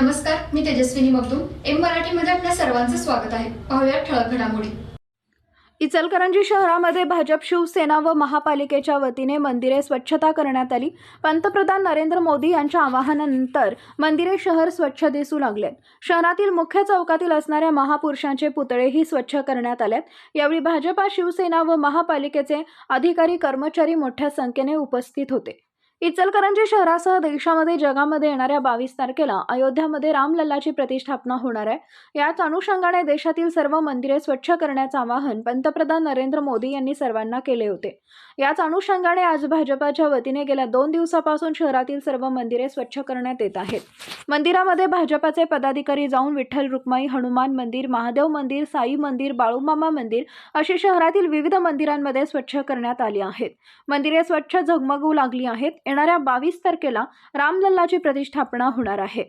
नमस्कार मी तेजस्विनी मगदूम. एम मराठीमध्ये आपल्या सर्वांचं स्वागत आहे. पाहूया ठळक घडामोडी. इचलकरंजी शहरामध्ये भाजप शिवसेना व महापालिकेच्या वतीने मंदिरे स्वच्छता करण्यात आली. पंतप्रधान नरेंद्र मोदी यांच्या आवाहनानंतर मंदिरे शहर स्वच्छ दिसू लागलेत. शहरातील मुख्य चौकातील असणाऱ्या महापुरुषांचे पुतळेही स्वच्छ करण्यात आलेत. यावेळी भाजपा शिवसेना व महापालिकेचे अधिकारी कर्मचारी मोठ्या संख्येने उपस्थित होते. इचलकरंजी शहरासह देशामध्ये जगामध्ये येणाऱ्या बावीस तारखेला अयोध्यामध्ये रामलल्लाची प्रतिष्ठापना होणार आहे. याच अनुषंगाने देशातील सर्व मंदिरे स्वच्छ करण्याचं आवाहन पंतप्रधान नरेंद्र मोदी यांनी सर्वांना केले होते. याच अनुषंगाने आज भाजपाच्या वतीने गेल्या दोन दिवसापासून शहरातील सर्व मंदिरे स्वच्छ करण्यात येत आहेत. मंदिरामध्ये भाजपाचे पदाधिकारी जाऊन विठ्ठल रुक्माई हनुमान मंदिर महादेव मंदिर साई मंदिर बाळूमामा मंदिर अशी शहरातील विविध मंदिरांमध्ये स्वच्छ करण्यात आली आहेत. मंदिरे स्वच्छ झगमगू लागली आहेत. येणाऱ्या बावीस तारखेला रामलल्लाची प्रतिष्ठापना होणार आहे.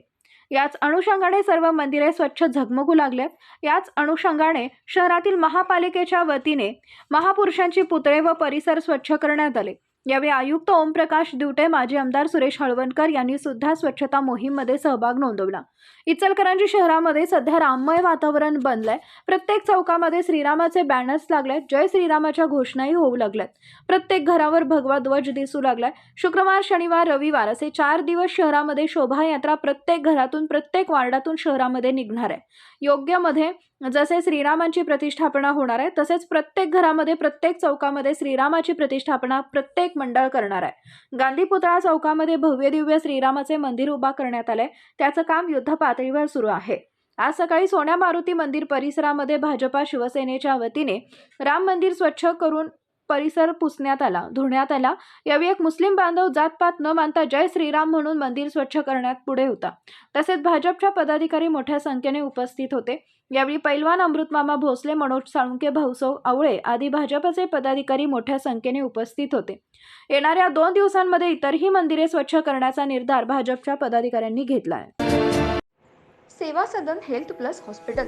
याच अनुषंगाने सर्व मंदिरे स्वच्छ झगमगू लागल्यात याच अनुषंगाने शहरातील महापालिकेच्या वतीने महापुरुषांची पुतळे व परिसर स्वच्छ करण्यात आले. यावेळी आयुक्त ओमप्रकाश दिवटे माजी आमदार सुरेश हळवणकर यांनी सुद्धा स्वच्छता मोहीममध्ये सहभाग नोंदवला. इचलकरंजी शहरामध्ये सध्या राममय वातावरण बनलंय. प्रत्येक चौकामध्ये श्रीरामाचे बॅनर्स लागले जय श्रीरामाच्या घोषणाही होऊ लागल्यात. प्रत्येक घरावर भगवा ध्वज दिसू लागलाय. शुक्रवार शनिवार रविवार असे चार दिवस शहरामध्ये शोभायात्रा प्रत्येक घरातून प्रत्येक वार्डातून शहरामध्ये निघणार आहे. योग्यमध्ये जसे श्रीरामांची प्रतिष्ठापना होणार आहे तसेच प्रत्येक घरामध्ये प्रत्येक चौकामध्ये श्रीरामाची प्रतिष्ठापना प्रत्येक मंडळ करणार आहे. गांधी पुतळा चौकामध्ये भव्य दिव्य श्रीरामाचे मंदिर उभा करण्यात आले. त्याचं काम युद्ध पातळीवर सुरू आहे. आज सकाळी सोन्या मारुती मंदिर परिसरामध्ये भाजपा शिवसेनेच्या वतीने राम मंदिर स्वच्छ करून परिसर पुसण्यात आला धुण्यात आला. यावेळी एक मुस्लिम बांधव जातपात न मानता जय श्रीराम म्हणून मंदिर स्वच्छ करण्यात पुढे होता. तसेच भाजपच्या पदाधिकारी मोठ्या संख्येने उपस्थित होते. यावेळी पैलवान अमृतमामा भोसले मनोज साळुंके भाऊसव आवळे आदी भाजपचे पदाधिकारी मोठ्या संख्येने उपस्थित होते. येणाऱ्या दोन दिवसांमध्ये इतरही मंदिरे स्वच्छ करण्याचा निर्धार भाजपच्या पदाधिकाऱ्यांनी घेतला आहे. Seva Sadan health plus hospital.